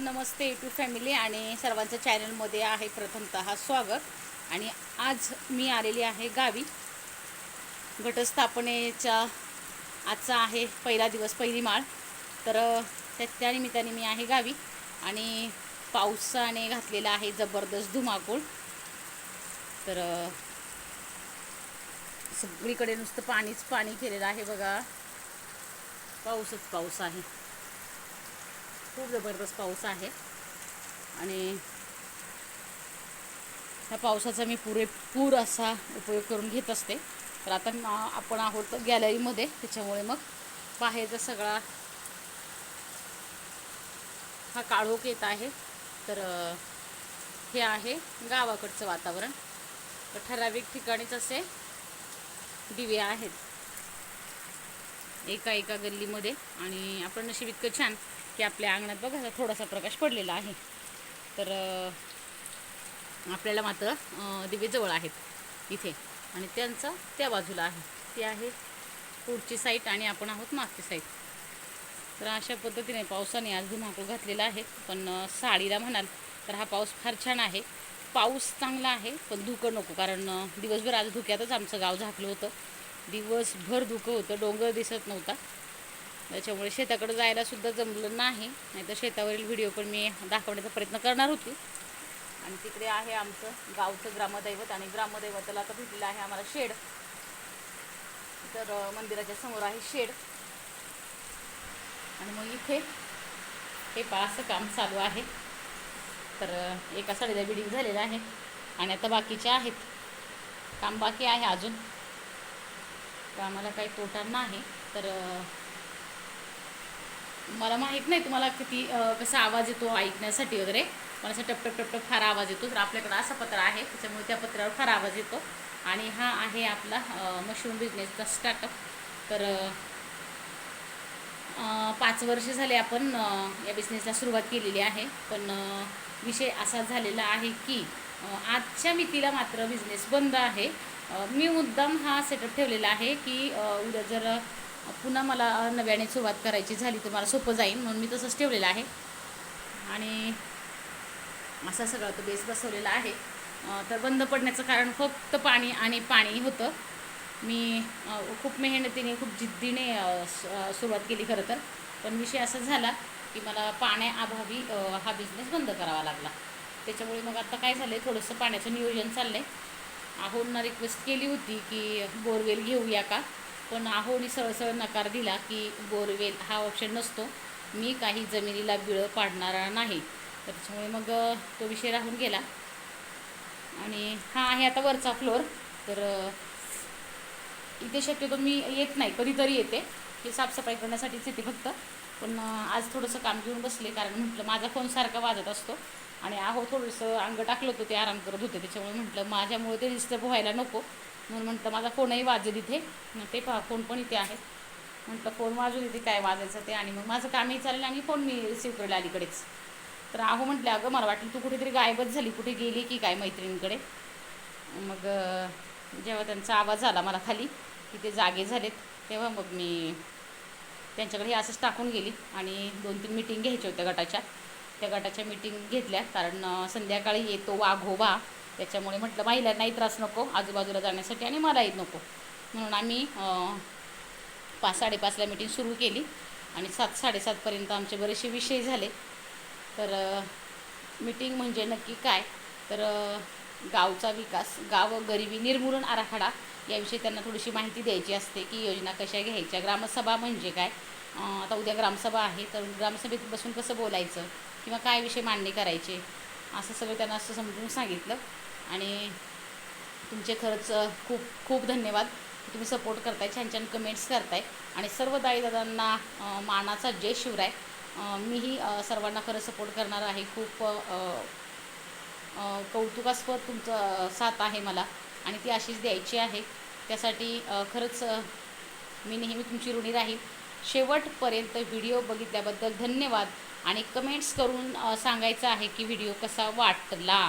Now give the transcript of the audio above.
नमस्ते YouTube family आणि सर्वांचं चॅनलमध्ये आहे प्रथमतः स्वागत. आणि आज मी आलेली आहे गावी. घटस्थापनेच्या आजचा आहे पहिला दिवस पहिली माळ. तर त्या त्या निमित्ताने मी आहे गावी आणि पावसाने घातलेला आहे जबरदस्त धुमाकूळ. तर सगळीकडे नुसतं पाणीच पाणी केलेलं आहे बघा. पाऊसच पाऊस आहे. खूप जबरदस्त पाऊस आहे. आणि ह्या पावसाचा मी पुरेपूर असा उपयोग करून घेत असते. तर आता आपण आहोत गॅलरीमध्ये त्याच्यामुळे मग बाहेरचा सगळा हा काळोख येत आहे. तर हे आहे गावाकडचं वातावरण. तर ठराविक ठिकाणीच असे दिवे आहेत. एका एका गल्लीमध्ये. आणि आपण नशीब इतकं छान की आपल्या अंगणात बघा थोडासा प्रकाश पडलेला आहे. तर आपल्याला मात्र दिवे जवळ आहेत इथे. आणि त्यांचं त्या बाजूला आहे. ती आहे पुढची साईट आणि आपण आहोत मागची साईट तर अशा पद्धतीने पावसाने आज धुमाकूळ घातलेला आहे. पण साडीला म्हणाल तर हा पाऊस फार छान आहे. पाऊस चांगला आहे पण धुकं नको. कारण दिवसभर आज धुक्यातच आमचं गाव झाकलं होतं. दिवसभर धुकं होतं डोंगर दिसत नव्हता. त्याच्यामुळे शेताकडे जायला सुद्धा जमलं नाही. नाहीतर शेतावरील व्हिडिओ पण मी दाखवण्याचा प्रयत्न करणार होती. आणि तिकडे आहे आमचं गावचं ग्रामदैवत आणि ग्रामदैवताला आता भेटलेलं आहे आम्हाला शेड. तर मंदिराच्या समोर आहे शेड. आणि मग इथे हे असं काम चालू आहे. तर एका साडीला बिडिंग झालेलं आहे. आणि आता बाकीचे आहेत. काम बाकी आहे अजून. तर आम्हाला काही तोटा नाही. तर मला माहीत नाही तुम्हाला किती कसा आवाज येतो ऐकण्यासाठी वगैरे. मला असं टप टप टप टप फार आवाज येतो. तर आपल्याकडं असा पत्र आहे त्याच्यामुळे त्या पत्रावर फार आवाज येतो. आणि हा आहे आपला मशरूम बिझनेसचा स्टार्टअप. तर पाच वर्ष झाले आपण या बिझनेसला सुरुवात केलेली आहे. पण विषय असा झालेला आहे की आजच्या मितीला मात्र बिझनेस बंद आहे. मी मुद्दाम हा सेटअप ठेवलेला आहे की उद्या जर पुन्हा मला नव्याने सुरुवात करायची झाली तर मला सोपं जाईल म्हणून मी तसंच ठेवलेलं आहे. आणि असा सगळा तो बेस बसवलेला आहे. तर बंद पडण्याचं कारण फक्त पाणी आणि पाणी होतं. मी खूप मेहनतीने खूप जिद्दीने सुरुवात केली खरं तर. पण विषय असा झाला की मला पाण्याअभावी हा बिझनेस बंद करावा लागला. त्याच्यामुळे मग आता काय झालं आहे थोडंसं पाण्याचं नियोजन चाललं आहे आहोंना रिक्वेस्ट केली होती की बोरवेल घेऊया का? पण आहोनी सळसळ नकार दिला की बोरवेल हा ऑप्शन नसतो. मी काही जमिनीला बिळं पाडणारा नाही. तर त्याच्यामुळे मग तो विषय राहून गेला. आणि हा आहे आता वरचा फ्लोअर तर इथे शक्यतो मी येत नाही. कधीतरी येते. हे साफसफाई करण्यासाठीच येते फक्त. पण आज थोडंसं काम घेऊन बसले. कारण म्हटलं माझा फोन सारखा वाजत असतो. आणि आहो थोडंसं अंग टाकलं होतं ते आराम करत होते. त्याच्यामुळे म्हटलं माझ्यामुळे ते डिस्टर्ब व्हायला नको. म्हणून म्हटलं माझा फोनही वाजेल इथे. मग ते पहा फोन पण इथे आहे. म्हटलं फोन वाजून इथे काय वाजायचं ते. आणि मग माझं कामही चालेल आणि फोन मी रिसीव करेल अलीकडेच. तर आहो म्हटलं अगं मला वाटलं तू कुठेतरी गायबच झाली. कुठे गेली की काय मैत्रिणीकडे? मग जेव्हा त्यांचा आवाज आला मला खाली की ते जागे झालेत. तेव्हा मग मी त्यांच्याकडे हे असंच टाकून गेली. आणि दोन तीन मिटिंग घ्यायच्या होत्या गटाच्या. त्या गटाच्या मिटिंग घेतल्या कारण संध्याकाळी येतो वाघोबा. त्याच्यामुळे म्हटलं महिलांनाही त्रास नको आजूबाजूला जाण्यासाठी आणि मलाही नको. म्हणून आम्ही पाच साडेपाचला मिटिंग सुरू केली. आणि सात साडेसातपर्यंत आमचे बरेचसे विषय झाले. तर मीटिंग म्हणजे नक्की काय? तर गावचा विकास गाव गरिबी निर्मूलन आराखडा याविषयी त्यांना थोडीशी माहिती द्यायची असते की योजना कशा घ्यायच्या ग्रामसभा म्हणजे काय? आता उद्या ग्रामसभा आहे तर ग्रामसभेत बसून कसं बोलायचं? किंवा काय विषय मांडणी करायचे असं सगळं त्यांना असं समजून सांगितलं. आणि तुमचे खरंच खूप खूप धन्यवाद. तुम्ही सपोर्ट करताय छान छान कमेंट्स करताय. आणि सर्व दाईदादांना मानाचा जय शिवराय. मीही सर्वांना खरं सपोर्ट करणार आहे. खूप कौतुकास्पद तुमचं साथ आहे मला. आणि ती अशीच द्यायची आहे. त्यासाठी खरंच मी नेहमी तुमची ऋणी राहील. शेवटपर्यंत व्हिडिओ बघितल्याबद्दल धन्यवाद आणि कमेंट्स करून सांगायचं आहे की व्हिडिओ कसा वाटला.